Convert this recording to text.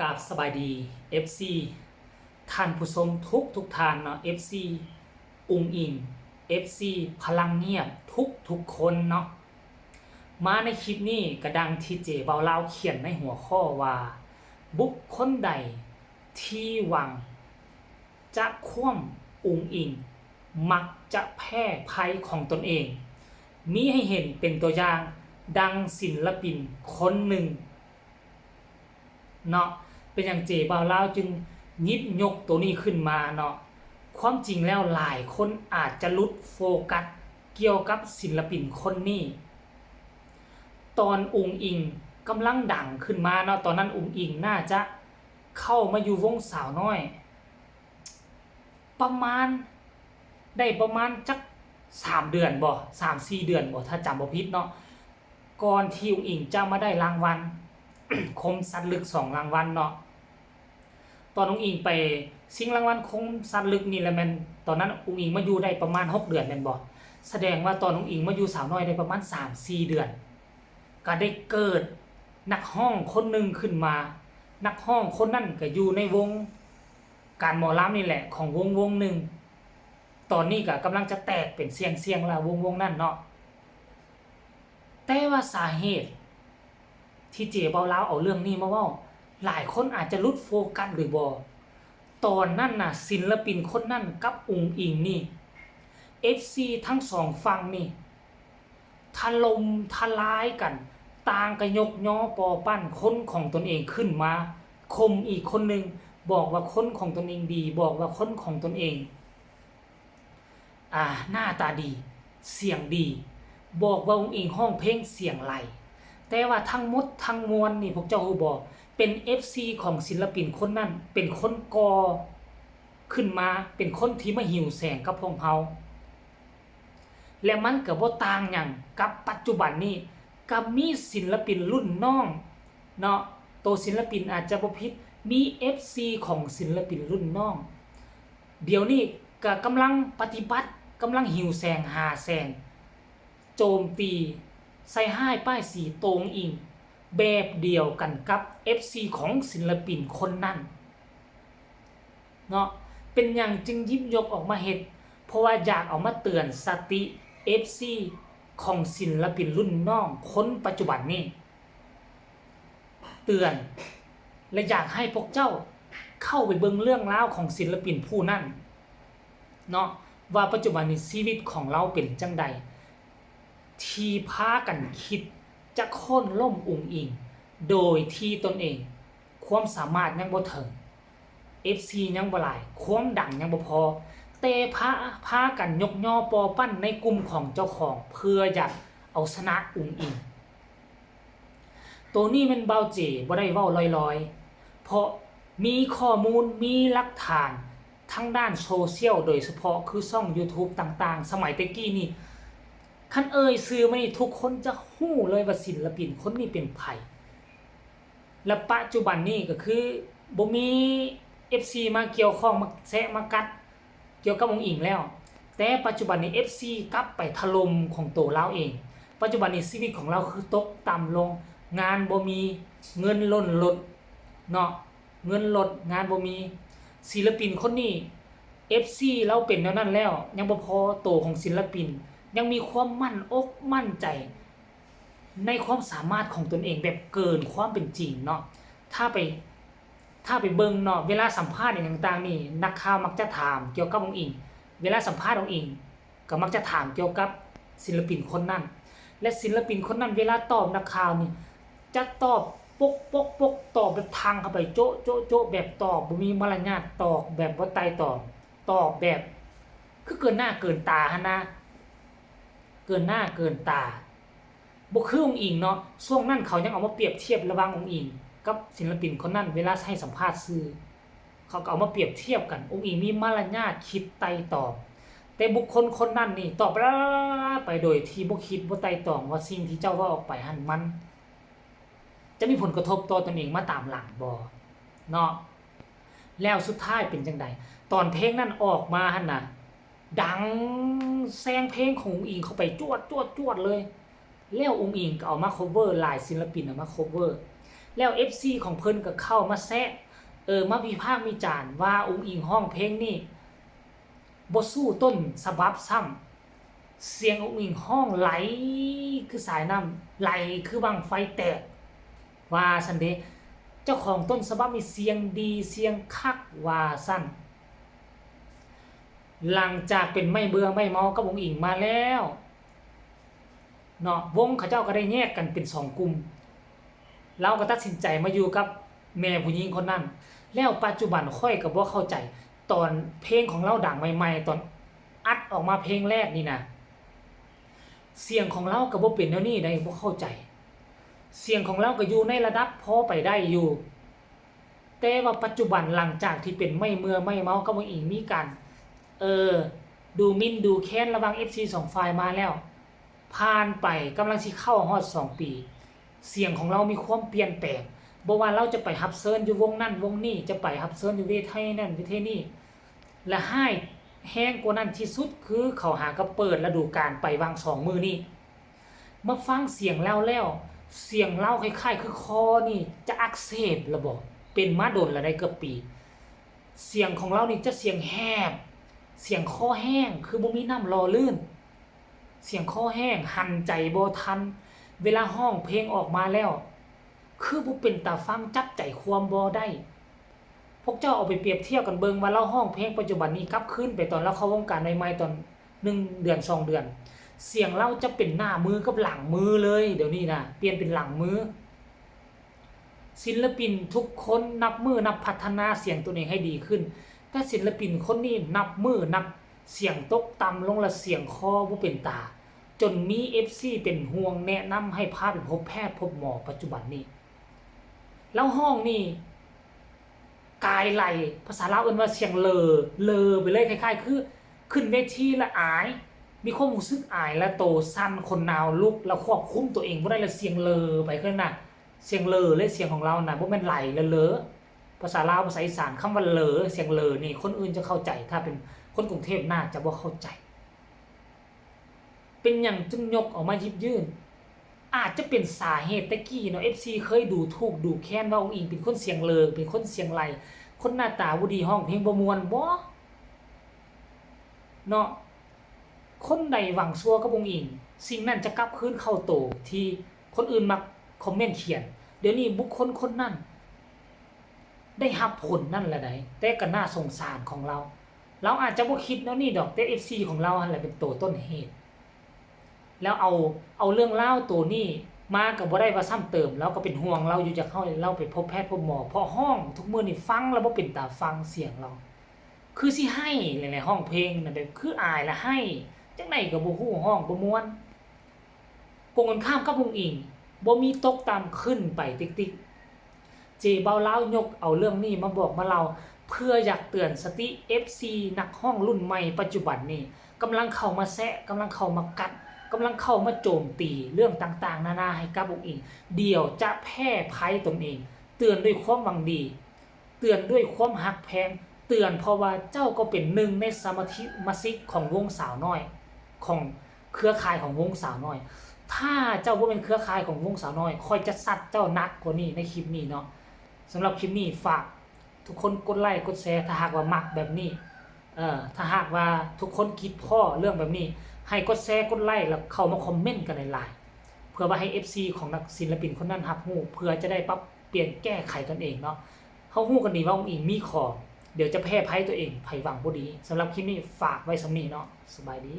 กราบสบายดี FC ท่านผู้ชมทุกทุกท่านเนาะ FC อุงอิง FC พลังเงียบทุกทุกคนเนาะมาในคลิปนี้กระดังที่เจเบาเล่าเขียนในหัวข้อว่า บุคคลใดที่หวัง จะคว่ำอุงอิง มักจะแพ้ภัยของตนเอง มีให้เห็นเป็นตัวอย่างดังศิลปินคนหนึ่งเนาะ เป็นอย่างเจบ่าวลาวจึงยิบยกตัวนี้ขึ้นมาเนาะความจริงแล้วหลายคนอาจจะลุดโฟกัสเกี่ยวกับศิลปินคนนี้ ตอนอุงอิงกำลังดังขึ้นมาเนาะตอนนั้นอุงอิงน่าจะเข้ามาอยู่วงสาวน้อย ประมาณได้ประมาณจักสามเดือนบ่สามสี่เดือนบ่ถ้าจำบ่ผิดเนาะก่อนที่อุงอิงจะมาได้รางวัล คมสัตว์ลึกสองรางวัลเนาะตอนน้องอิงไปชิงรางวัลคมสัตว์ลึกนี่แหละแมันตอนนั้นอุ้งอิงมาอยู่ได้ประมาณหกเดือนแม่นบ่แสดงว่าตอนน้องอิงมาอยู่สาวน้อยได้ประมาณสามสี่เดือน ก็ได้เกิดนักห้องคนหนึ่งขึ้นมา นักห้องคนนั่นก็อยู่ในวงการหมอลำนี่แหละของวงวงหนึ่งตอนนี้ก็กำลังจะแตกเป็นเสียงเสียงล้ววงวงนั่นเนาะแต่ว่าสาเหตุ ที่เจเบาเล้าเอาเรื่องนี้มาว่าหลายคนอาจจะลุดโฟกัสหรือบอตอนนั้นน่ะศิลปินคนนั่นกับอุงอิงนี่ FC ทั้งสองฝั่งนี่ทลมทลายกัน ต่างกระยกย่อปอปั้นคนของตนเองขึ้นมาคมอีกคนหนึ่งบอกว่าคนของตนเองดี บอกว่าคนของตนเอง อ่าหน้าตาดี เสียงดี บอกว่าอุงอิงห้องเพลงเสียงไหล แต่ว่าทั้งหมดทั้งมวลนี่พวกเจ้าฮู้บอกเป็น FC ของศิลปินคนนั้น เป็นคนกอขึ้นมาเป็นคนที่มาหิวแสงกับพวกเฮาและมันก็บ่ต่างหยังกับปัจจุบันนี้กับมีศิลปินรุ่นน้องเนาะตัวศิลปินอาจจะบ่ผิดมี FC ของศิลปินรุ่นน้อง เดี๋ยวนี้ก็กำลังปฏิบัติกำลังหิวแสงหาแสง โจมตี ใส่ห้ายป้ายสีตรงอิง แบบเดียวกันกับ FC ของศิลปินคนนั้นเนาะเป็นอย่างจึงยิบยกออกมาเห็ดเพราะว่าอยากเอามาเตือนสติ FC ของศิลปินรุ่นน้องคนปัจจุบันนี้ เตือนและอยากให้พวกเจ้าเข้าไปเบิ่งเรื่องราวของศิลปินผู้นั้นเนาะว่าปัจจุบันนี้ชีวิตของเราเป็นจังใด ทีพากันคิดจะค่นล่มอุงอิง โดยที่ตนเอง ความสามารถยังบ่ถึง FC ยังบ่หลาย ความดังยังบ่พอแต่พาพากันยกย่อปอปั้นในกลุ่มของเจ้าของเพื่ออยากเอาชนะอุงอิง ตัวนี้มันเบาเจบ่ได้เว้าลอยๆ เพราะมีข้อมูลมีหลักฐานทั้งด้านโซเชียลโดยเฉพาะคือช่อง YouTube ต่างๆ สมัยตะกี้นี่ คันเอ่ยซื้อมานี่ทุกคนจะหู้เลยว่าศิลปินคนนี้เป็นไผและปัจจุบันนี้ก็คือบ่มี FC มาเกี่ยวข้องมาแซะมากัด เกี่ยวกับองค์อิงแล้ว แต่ปัจจุบันนี้ FC กลับไปถล่มของตัวเราเอง ปัจจุบันนี้ชีวิตของเราคือตกต่ำลง งานบ่มีเงินล้นลดเนาะเงินลดงานบ่มีศิลปินคนนี้ FC เราเป็นแนวนั้นแล้ว ยังบ่พอโตของศิลปิน ยังมีความมั่นอกมั่นใจ ในความสามารถของตนเองแบบเกินความเป็นจริงเนาะถ้าไปถ้าไปเบิ่งเนาะเวลาสัมภาษณ์อย่างต่างๆนี่นักข่าวมักจะถามเกี่ยวกับองค์อิง เวลาสัมภาษณ์องค์อิง ก็มักจะถามเกี่ยวกับศิลปินคนนั้น และศิลปินคนนั้น เวลาตอบนักข่าวนี่จะตอบปกปกปกตอบแบบทางเข้าไปโจ๊ะโจ๊ะโจ๊ะแบบตอบบ่มีมารยาทตอบแบบบ่ไตตอบตอบแบบ คือเกินหน้าเกินตาหั่นนะ เกินหน้าเกินตาบุคือองค์อิงเนาะช่วงนั้นเขายังเอามาเปรียบเทียบระหว่างองค์อิง กับศิลปินคนนั้นเวลาให้สัมภาษณ์สื่อเขาก็เอามาเปรียบเทียบกันองค์อิงมีมารยาทคิดไต่ตอบ แต่บุคคลคนนั้นนี่ตอบไปโดยที่บ่คิดบ่ไต่ตองว่าสิ่งที่เจ้าว่าออกไปหันมัน จะมีผลกระทบต่อตนเองมาตามหลังบ่เนาะแล้วสุดท้ายเป็นจังใดตอนเพลงนั้นออกมาหันน่ะ ดังแซงเพลงของอุ๋งอิงเข้าไปจวดจวดจวดเลย แล้วอุ๋งอิงก็เอามา cover หลายศิลปินเอามา cover แล้ว FC ของเพิ่นก็เข้ามาแซะเออมาวิพากษ์วิจารณ์ว่าอุ้งอิงห้องเพลงนี่บ่สู้ต้นฉบับซ้ำเสียงอุ้งอิงห้องไหลคือสายน้ำไหลคือบังไฟแตก ว่าซั่นเด้เจ้าของต้นฉบับมีเสียงดีเสียงคักว่าซั่น หลังจากเป็นไม่เบื่อไม่เมากับอุ้งอิงมาแล้วเนาะวงเขาเจ้าก็ได้แยกกันเป็นสองกลุ่มเราก็ตัดสินใจมาอยู่กับแม่ผู้หญิงคนนั้น แล้วปัจจุบันค่อยกับว่าเข้าใจ ตอนเพลงของเราดังใหม่ๆ ตอนอัดออกมาเพลงแรกนี่นะเสียงของเรากับว่าเป็นแนวนี้ได้บ่เข้าใจ เสียงของเราก็อยู่ในระดับพอไปได้อยู่ แต่ว่าปัจจุบันหลังจากที่เป็นไม่เมื่อไม่เมาก็บ่อีกมีกัน เออ ดูมินดูแค้นระวัง FC สองฝ่ายมาแล้วผ่านไปกำลังสิเข้าฮอดสองปี เสียงของเรามีความเปลี่ยนแปลงบ่ว่าเราจะไปฮับเซิร์นอยู่วงนั่นวงนี้จะไปฮับเซิร์นอยู่เวทีนั่นเวทนี้และให้แห้งกว่านั้นที่สุดคือเขาหากระเปิดฤดูกาลไปวางสองมือนี่มาฟังเสียงแล้วแล้วเสียงเล่าคล้ายๆ คือคอนี่จะอักเสบระบบเป็นมาโดนละได้เกือบปี เสียงของเรานี่จะเสียงแหบ เสียงคอแห้งคือบ่มีน้ำรอลื่น เสียงคอแห้งหันใจบ่ทัน เวลาห้องเพลงออกมาแล้ว คือบ่เป็นตาฟังจับใจความบ่ได้ พวกเจ้าเอาไปเปรียบเทียบกันเบิงว่าเราห้องเพลงปัจจุบันนี้กลับขึ้นไปตอนเราเข้าวงการใหม่ๆตอน1เดือน2เดือน เสียงเราจะเป็นหน้ามือกับหลังมือเลย เดี๋ยวนี้นะเปลี่ยนเป็นหลังมือศิลปินทุกคนนับมือนับพัฒนาเสียงตัวเองให้ดีขึ้น แต่ศิลปินคนนี้นับมือนับเสียงตกต่ำลงและเสียงคอบ่เป็นตา จนมี FC เป็นห่วงแนะนำให้พาไปพบแพทย์พบหมอปัจจุบันนี้ แล้วห้องนี่กายไหลภาษาลาวเอิ้นว่าเสียงเลอเลอไปเลยคล้ายๆ คือ ขึ้นเวทีและอาย มีความรู้สึกอายและโตสั้นคนนาวลุกแล้วควบคุมตัวเองบ่ได้ล้วเสียงเลอไปขึ้นน่ะเสียงเลอเลยเสียงของเราน่ะบ่แม่นไหลลอเลอ ภาษาลาวภาษาอีสานคำว่าเลอเสียงเลอนี่คนอื่นจะเข้าใจ ถ้าเป็นคนกรุงเทพน่าจะบ่เข้าใจ เป็นอย่างจึงยกออกมายิบยื่น อาจจะเป็นสาเหตุตะกี้เนาะ FC เคยดูถูกดูแค้นว่าองค์อิงเป็นคนเสียงเลอเป็นคนเสียงไหลคนหน้าตาบ่ดีห้องเพลงบ่มวนบ่เนาะคนใดหวังซัวกับองค์อิง สิ่งนั้นจะกลับคืนเข้าโตที่คนอื่นมักคอมเมนต์เขียน เดี๋ยวนี้บุคคลคนนั้น ได้รับผลนั่นแหละไดแต่ก็น่าสงสารของเรา เราอาจจะบ่คิดเนาะนี่ดอกแต่ FC ของเราหั่นแหละเป็นตัวต้นเหตุ แล้วเอาเอาเรื่องเล่าตัวนี้มากับบ่ได้ว่าซ้ำเติมแล้วก็เป็นห่วงเราอยู่จะเข้าเราไปพบแพทย์พบหมอเพราะห้องทุกมื้อนี่ฟังแล้วบ่เป็นตาฟังเสียงเรา คือสิให้หลายๆห้องเพลงนั่นแบบคืออายละให้จังไดก็บ่ฮู้ห้องบ่ม่วนกงกันข้ามกับวงอิงบ่มีตกตามขึ้นไปติ๊กๆ เจเบาเล้ายกเอาเรื่องนี้มาบอกมาเราเพื่ออยากเตือนสติ FC นักห้องรุ่นใหม่ปัจจุบันนี้กำลังเข้ามาแซะกำลังเข้ามากัดกำลังเข้ามาโจมตีเรื่องต่างๆ นานาให้กับองค์อิงเดี๋ยวจะแพร่ภัยตนเอง เตือนด้วยความหวังดี เตือนด้วยความหักแพง เตือนเพราะว่าเจ้าก็เป็นหนึ่งในสมาชิมาซิกของวงสาวน้อย ของเครือข่ายของวงสาวน้อย ถ้าเจ้าว่าเป็นเครือข่ายของวงสาวน้อยคอยจะซัดเจ้านักกว่านี้ในคลิปนี้เนาะ สำหรับคลิปนี้ฝากทุกคนกดไลค์กดแชร์ถ้าหากว่ามักแบบนี้เอ่อถ้าหากว่าทุกคนคิดพ่อเรื่องแบบนี้ ให้กดแชร์กดไลค์แล้วเข้ามาคอมเมนต์กันในไลน์เพื่อว่าให้ FC ของนักศิลปินคนนั้นรับรู้เพื่อจะได้ปรับเปลี่ยนแก้ไขตนเองเนาะเฮาฮู้กันดีว่าองค์อิงมีขอเดี๋ยวจะแพ้ภัยตัวเองภัยหวังบ่ดีสำหรับคลิปนี้ฝากไว้สำนี้เนาะสบายดี